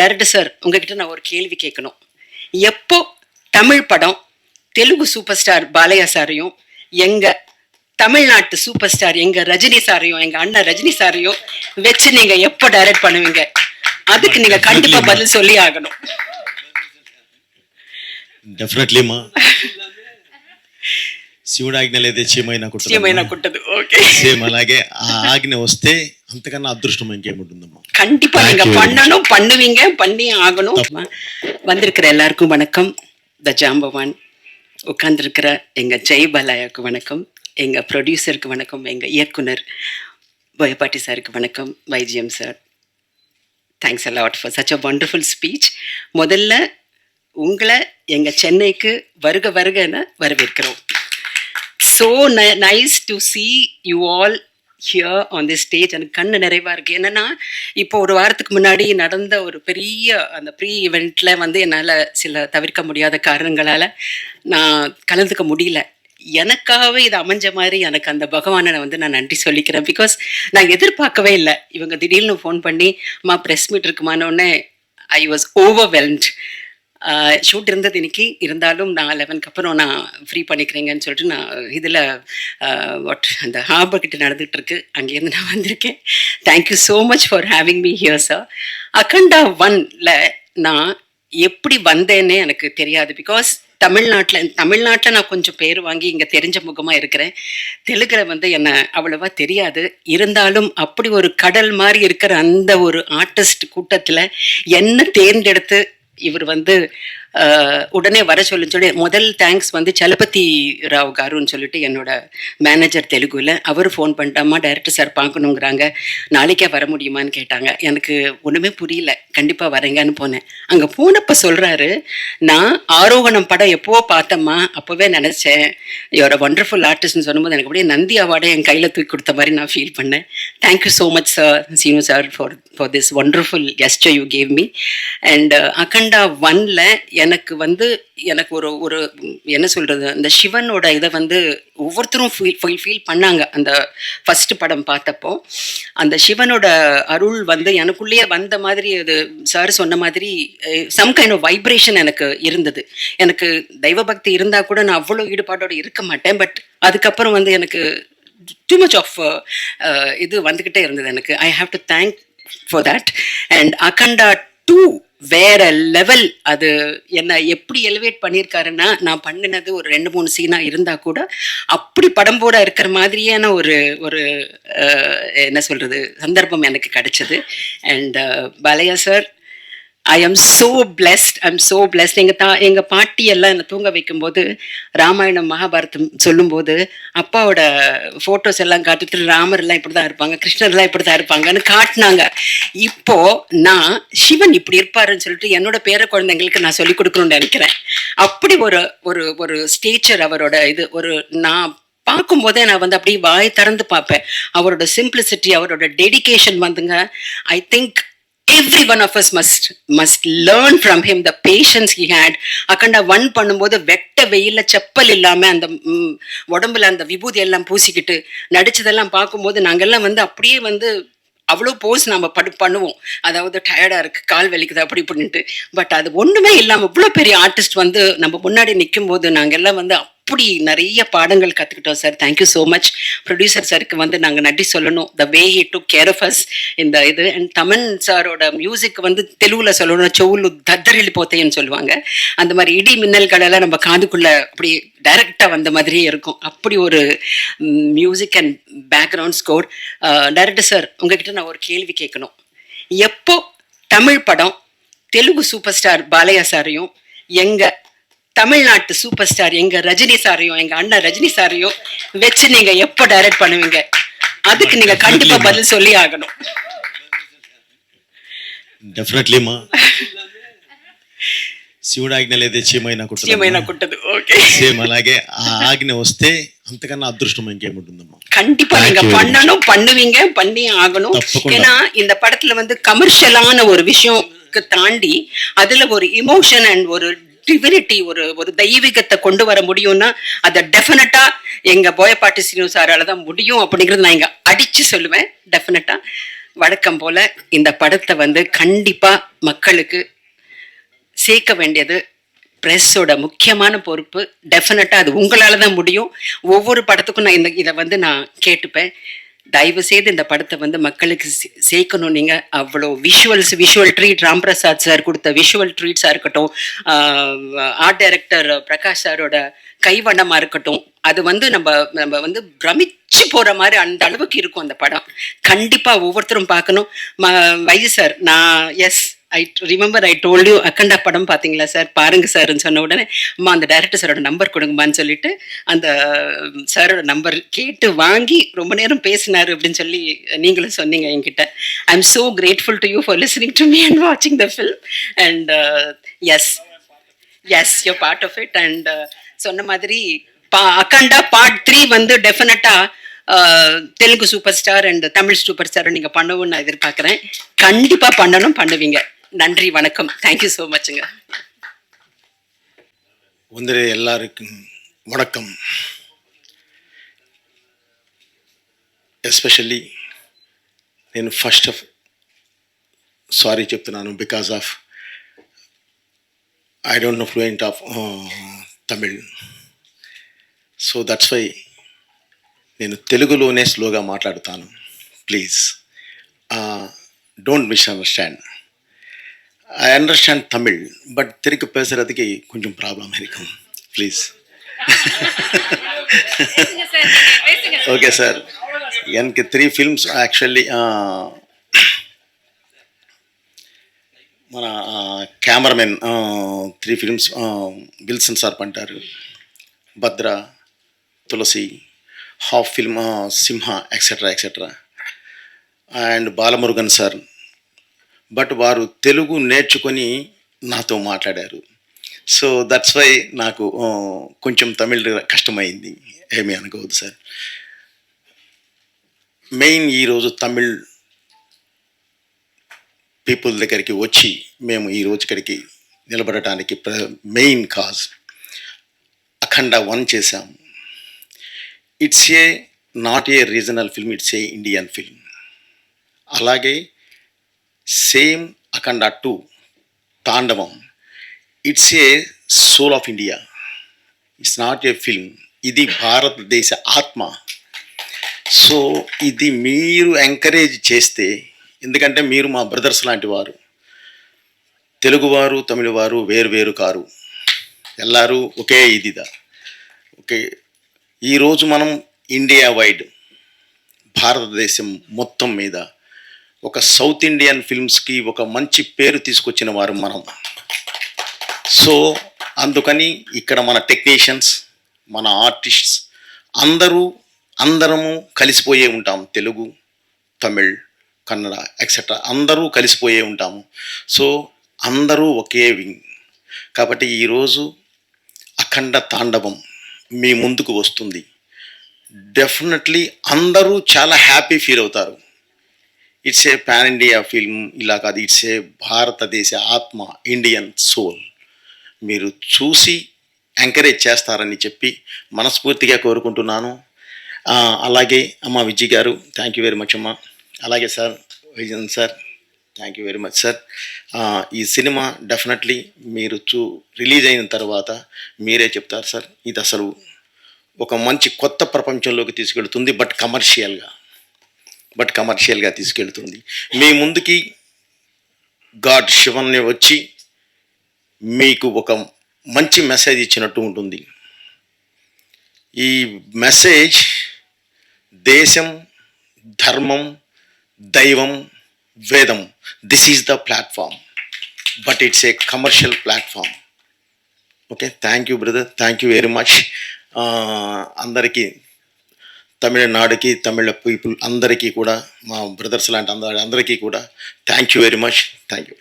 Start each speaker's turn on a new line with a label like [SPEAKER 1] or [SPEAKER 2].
[SPEAKER 1] Director sir உங்ககிட்ட நான் ஒரு கேள்வி கேட்கணும். எப்போ தமிழ் படம் தெலுங்கு சூப்பர் ஸ்டார் பாலையா சாரையும் எங்க தமிழ்நாட்டு சூப்பர் ஸ்டார் எங்க ரஜினி சாரையும் எங்க அண்ணன் ரஜினி சாரையும் வச்சு நீங்க எப்போ டைரக்ட் பண்ணுவீங்க? அதுக்கு நீங்க கண்டிப்பா பதில் சொல்லி
[SPEAKER 2] ஆகணும். డెఫినెట్లీమా శివుడు ఆజ్ఞలు అయితే చీమైన కుట్టదు
[SPEAKER 1] చీమైన ఓకే
[SPEAKER 2] సేమ్ అలాగే ఆ ఆజ్ఞ వస్తే అంతకన్నా అదృష్టం ఇంకేముంటుందమ్మా
[SPEAKER 1] கண்டிப்பா
[SPEAKER 2] Thank
[SPEAKER 1] நீங்க
[SPEAKER 2] you very much.
[SPEAKER 1] பண்ணணும் பண்ணுவீங்க பண்ணி ஆகணும் வந்திருக்கிற எல்லாருக்கும் வணக்கம் த ஜாம்பவான் உட்கார்ந்திருக்கிற எங்க ஜெய் பாலாயாக்கு வணக்கம் எங்க ப்ரொடியூசருக்கு வணக்கம் எங்க இயக்குனர் போயப்பாட்டி சாருக்கு வணக்கம் Y G M sir thanks a lot for such a wonderful speech முதல்ல உங்களை எங்க சென்னைக்கு வருக வருகன்னு வரவேற்கிறோம் So nice to see you all here on the stage எனக்கு கண்ணு நிறைவா இருக்கு. என்னன்னா இப்போ ஒரு வாரத்துக்கு முன்னாடி நடந்த ஒரு பெரிய அந்த ப்ரீ இவெண்ட்ல வந்து என்னால் சில தவிர்க்க முடியாத காரணங்களால நான் கலந்துக்க முடியல. எனக்காகவே இது அமைஞ்ச மாதிரி எனக்கு அந்த பகவானை வந்து நான் நன்றி சொல்லிக்கிறேன். பிகாஸ் நான் எதிர்பார்க்கவே இல்லை. இவங்க திடீர்னு ஃபோன் பண்ணி மா ப்ரெஸ் மீட் இருக்குமானோடனே ஐ வாஸ் ஓவர்வெல்ம்ட் ஷூட் இருந்தது இன்னைக்கு. இருந்தாலும் நான் லெவனுக்கு அப்புறம் நான் ஃப்ரீ பண்ணிக்கிறேங்கன்னு சொல்லிட்டு நான் இதில் வாட் அந்த ஹார்பர் கிட்ட நடந்துகிட்டு இருக்கு. அங்கேருந்து நான் வந்திருக்கேன். Thank you so much for having me here sir Akhanda ஒன்ல நான் எப்படி வந்தேன்னே எனக்கு தெரியாது. பிகாஸ் தமிழ்நாட்டில் தமிழ்நாட்டில் நான் கொஞ்சம் பேர் வாங்கி இங்கே தெரிஞ்ச முகமாக இருக்கிறேன். தெலுங்குல வந்து என்ன அவ்வளவா தெரியாது. இருந்தாலும் அப்படி ஒரு கடல் மாதிரி இருக்கிற அந்த ஒரு ஆர்டிஸ்ட் கூட்டத்தில் என்ன தேர்ந்தெடுத்து இவர் வந்து உடனே வர சொல்லு சொல்லி முதல் தேங்க்ஸ் வந்து சலபதி ராவ் காருன்னு சொல்லிட்டு என்னோட மேனேஜர் தெலுங்குல. அவர் ஃபோன் பண்ணிட்டாமா டைரக்டர் சார் பார்க்கணுங்கிறாங்க. நாளைக்கே வர முடியுமான்னு கேட்டாங்க. எனக்கு ஒன்றுமே புரியல. கண்டிப்பாக வரேங்கன்னு போனேன். அங்கே போனப்போ சொல்கிறாரு நான் ஆரோகணம் படம் எப்போ பார்த்தம்மா. அப்போவே நினச்சேன். யோட ஒண்டர்ஃபுல் ஆர்டிஸ்ட்னு சொல்லும்போது எனக்கு அப்படியே நந்தி அவார்டை என் கையில் தூக்கி கொடுத்த மாதிரி நான் ஃபீல் பண்ணேன். Thank you so much sir Seenu sir for for this wonderful gesture you gave me and Akhanda ஒன்ல எனக்கு வந்து எனக்கு ஒரு ஒரு என்ன சொல்றது அந்த சிவனோட இதை வந்து ஒவ்வொருத்தரும் ஃபீல் ஃபீல் ஃபீல் பண்ணாங்க. அந்த ஃபர்ஸ்ட் படம் பார்த்தப்போ அந்த சிவனோட அருள் வந்து எனக்குள்ளேயே வந்த மாதிரி அது சார் சொன்ன மாதிரி சம் கைண்ட் ஆஃப் வைப்ரேஷன் எனக்கு இருந்தது. எனக்கு தெய்வ பக்தி இருந்தா கூட நான் அவ்வளோ ஈடுபாட்டோட இருக்க மாட்டேன். பட் அதுக்கப்புறம் வந்து எனக்கு டூ மச் ஆஃப் இது வந்துக்கிட்டே இருந்தது எனக்கு. I have to thank for that and Akhanda two வேற லெவல் அது என்ன எப்படி எலிவேட் பண்ணியிருக்காருன்னா நான் பண்ணினது ஒரு ரெண்டு மூணு சீனாக இருந்தால் கூட அப்படி படம் போட இருக்கிற மாதிரியான ஒரு ஒரு என்ன சொல்கிறது சந்தர்ப்பம் எனக்கு கிடைச்சது. And Balayya sir I am so blessed I am so blessed எங்கள் தா எங்கள் பாட்டி எல்லாம் என்னை தூங்க வைக்கும்போது ராமாயணம் மகாபாரதம் சொல்லும்போது அப்பாவோட ஃபோட்டோஸ் எல்லாம் காட்டிட்டு ராமர் எல்லாம் இப்படிதான் இருப்பாங்க கிருஷ்ணர்லாம் இப்படி தான் இருப்பாங்கன்னு காட்டினாங்க. இப்போ நான் சிவன் இப்படி இருப்பாருன்னு சொல்லிட்டு என்னோட பேர குழந்தைங்களுக்கு நான் சொல்லி கொடுக்கணும்னு நினைக்கிறேன். அப்படி ஒரு ஒரு ஒரு ஸ்டேச்சர் அவரோட இது ஒரு நான் பார்க்கும்போதே நான் வந்து அப்படியே வாய் திறந்து பார்ப்பேன். அவரோட சிம்பிளிசிட்டி அவரோட டெடிகேஷன் வந்துங்க. I think every one of us must must learn from him the patience he had Akhanda one பண்ணும்போது வெட்ட வெயில்ல செப்பல் இல்லாம அந்த உடம்புல அந்த விபூதி எல்லாம் பூசிக்கிட்டு நடிச்சதெல்லாம் பார்க்கும்போது நாங்கெல்லாம் வந்து அப்படியே வந்து அவ்வளோ போஸ் நம்ம படு பண்ணுவோம். அதாவது டயர்டா இருக்கு கால் வலிக்குது அப்படி இப்படின்ட்டு. பட் அது ஒண்ணுமே இல்லாம இவ்வளோ பெரிய ஆர்டிஸ்ட் வந்து நம்ம முன்னாடி நிற்கும் போது நாங்கெல்லாம் வந்து அப்படி நிறைய பாடங்கள் கற்றுக்கிட்டோம் sir thank you so much producer சாருக்கு வந்து நாங்கள் நன்றி சொல்லணும். The way he to care of us இந்த இது. அண்ட் தமன் சாரோட மியூசிக் வந்து தெலுங்குல சொல்லணும். செவுலு தத்தரில் போத்தேன்னு சொல்லுவாங்க. அந்த மாதிரி இடி மின்னல்களெல்லாம் நம்ம காதுக்குள்ள அப்படி டைரக்டாக வந்த மாதிரியே இருக்கும். அப்படி ஒரு music and background score director sir உங்ககிட்ட நான் ஒரு கேள்வி கேட்கணும். எப்போ தமிழ் படம் தெலுங்கு சூப்பர் ஸ்டார் பாலையா சாரையும் எங்கள் தமிழ்நாட்டு சூப்பர் ஸ்டார் எங்க ரஜினி சாரையும் எங்க அண்ணன் ரஜினி சாரையும் வச்சு நீங்க எப்போ டைரக்ட் பண்ணுவீங்க அதுக்கு நீங்க கண்டிப்பா பதில் சொல்லி ஆகணும்
[SPEAKER 2] డెఫినెట్లీ మా శివుడు ఆజ్ఞ అయితే చీమైనా
[SPEAKER 1] ఏమైనా
[SPEAKER 2] కుట్టదు
[SPEAKER 1] కుట్టదు ఓకే
[SPEAKER 2] సేమ్ అలాగే ఆ ఆజ్ఞ వస్తే అంతకన్నా అదృష్టం ఇంకేముంటుందమ్మా
[SPEAKER 1] கண்டிப்பா
[SPEAKER 2] Thank
[SPEAKER 1] நீங்க
[SPEAKER 2] you very much.
[SPEAKER 1] பண்ணணும் பண்ணுவீங்க பண்ணி ஆகணும்
[SPEAKER 2] தப்புக்குண்டா.
[SPEAKER 1] ஏன்னா இந்த படத்துல வந்து கமர்ஷியலான ஒரு விஷயம்க்கு தாண்டி அதுல ஒரு இமோஷன் அண்ட் ஒரு டிவினிட்டி ஒரு ஒரு தெய்வீகத்தை கொண்டு வர முடியும்னா அதை டெஃபினட்டா எங்க போயப்பாட்டி சீனு சாரால தான் முடியும் அப்படிங்கிறது நான் இங்க அடிச்சு சொல்லுவேன். டெஃபினட்டா வழக்கம் போல இந்த படத்தை வந்து கண்டிப்பா மக்களுக்கு சேர்க்க வேண்டியது ப்ரெஸ்ஸோட முக்கியமான பொறுப்பு. டெஃபினட்டாக அது உங்களால தான் முடியும். ஒவ்வொரு படத்துக்கும் நான் இந்த இதை வந்து நான் கேட்டுப்பேன். தயவு செய்து இந்த படத்தை வந்து மக்களுக்கு சே- சேர்க்கணும். நீங்கள் அவ்வளோ visuals visual treat Ramprasad sir கொடுத்த விஷுவல் ட்ரீட்ஸாக இருக்கட்டும் ஆர்ட் டைரக்டர் பிரகாஷ் சாரோட கைவண்ணமாக இருக்கட்டும் அது வந்து நம்ம நம்ம வந்து பிரமிச்சு போகிற மாதிரி அந்த அளவுக்கு இருக்கும் அந்த படம். கண்டிப்பாக ஒவ்வொருத்தரும் பார்க்கணும். வயசு சார் நான் yes I remember I told you Akhanda படம் பார்த்தீங்களா சார்? பாருங்க சார்ன்னு சொன்ன உடனே அம்மா அந்த டேரக்டர் சாரோட நம்பர் கொடுங்கம்மான்னு சொல்லிட்டு அந்த சாரோட நம்பர் கேட்டு வாங்கி ரொம்ப நேரம் பேசினாரு அப்படின்னு சொல்லி நீங்களும் சொன்னீங்க என்கிட்ட. I am so grateful to you for listening to me and வாட்சிங் the film and yes yes your part of it and சொன்ன மாதிரி பா அக்கண்டா பார்ட் த்ரீ வந்து டெஃபினட்டாக Telugu super star and Tamil super star நீங்க பண்ணவும் நான் எதிர்பார்க்குறேன். கண்டிப்பா பண்ணணும் பண்ணுவீங்க. நன்றி வணக்கம். தேங்க்யூ ஸோ மச்ங்க
[SPEAKER 2] ஒன்றரை எல்லாருக்கும் வணக்கம். ఎస్పెషల్లీ నేను ఫస్ట్ ఆఫ్ సారీ చెప్తున్నాను because of I don't know fluent of Tamil so that's why నేను తెలుగులోనే స్లోగా మాట్లాడుతాను. Please don't misunderstand I understand Tamil but திருக்க பேசுறதுக்கு கொஞ்சம் ப்ராப்ளம் இருக்கும் ப்ளீஸ் ஓகே சார் எனக்கு த்ரீ ஃபில்ம்ஸ் యాక్చువల్లీ మన cameraman three films Wilson sir పంటారు Bhadra Tulasi half film Simha etcetera etcetera and Balamurugan sir but వారు తెలుగు నేర్చుకొని నాతో మాట్లాడారు. సో దట్స్ వై నాకు కొంచెం తమిళ్ కష్టమైంది. ఏమీ అనుకోవద్దు సార్. మెయిన్ ఈరోజు తమిళ్ పీపుల్ దగ్గరికి వచ్చి మేము ఈ రోజు ఇక్కడికి నిలబడటానికి మెయిన్ కాజ్ అఖండ వన్ చేశాం. It's a not a regional film it's a Indian film అలాగే same Akhanda two Thandavam. It's a soul of India it's not a film ఇది భారతదేశ ఆత్మ. సో ఇది మీరు ఎంకరేజ్ చేస్తే ఎందుకంటే మీరు మా బ్రదర్స్ లాంటి వారు. తెలుగువారు తమిళవారు వేరు వేరు కారు. ఎల్లారు ఒకే ఇదిదా. ఓకే. ఈరోజు మనం ఇండియా వైడ్ భారతదేశం మొత్తం మీద ఒక సౌత్ ఇండియన్ ఫిల్మ్స్కి ఒక మంచి పేరు తీసుకొచ్చిన వారు మనం. సో అందుకని ఇక్కడ మన టెక్నీషియన్స్ మన ఆర్టిస్ట్స్ అందరూ అందరము కలిసిపోయే ఉంటాం. తెలుగు తమిళ్ కన్నడ ఎక్సెట్రా అందరూ కలిసిపోయే ఉంటాము. సో అందరూ ఒకే వింగ్ కాబట్టి ఈరోజు అఖండ తాండవం మీ ముందుకు వస్తుంది. డెఫినెట్లీ అందరూ చాలా హ్యాపీ ఫీల్ అవుతారు. It's a pan India film ఇలా కాదు. ఇట్స్ ఏ భారతదేశ ఆత్మ ఇండియన్ సోల్ మీరు చూసి ఎంకరేజ్ చేస్తారని చెప్పి మనస్ఫూర్తిగా కోరుకుంటున్నాను. అలాగే అమ్మ విజయ్ గారు థ్యాంక్ యూ వెరీ మచ్ అమ్మ. అలాగే sir Vijayan sir thank you very much sir ఈ సినిమా డెఫినెట్లీ మీరు చూ రిలీజ్ అయిన తర్వాత మీరే చెప్తారు సార్ ఇది అసలు ఒక మంచి కొత్త ప్రపంచంలోకి తీసుకెళ్తుంది బట్ కమర్షియల్గా బట్ కమర్షియల్గా తీసుకెళ్తుంది. మీ ముందుకి గాడ్ శివన్ని వచ్చి మీకు ఒక మంచి మెసేజ్ ఇచ్చినట్టు ఉంటుంది. ఈ మెసేజ్ దేశం ధర్మం దైవం వేదం this is the platform. But it's a commercial platform. Okay thank you brother thank you very much. అందరికీ తమిళనాడుకి తమిళ పీపుల్ అందరికీ కూడా మా బ్రదర్స్ లాంటి అందరికీ కూడా thank you very much thank you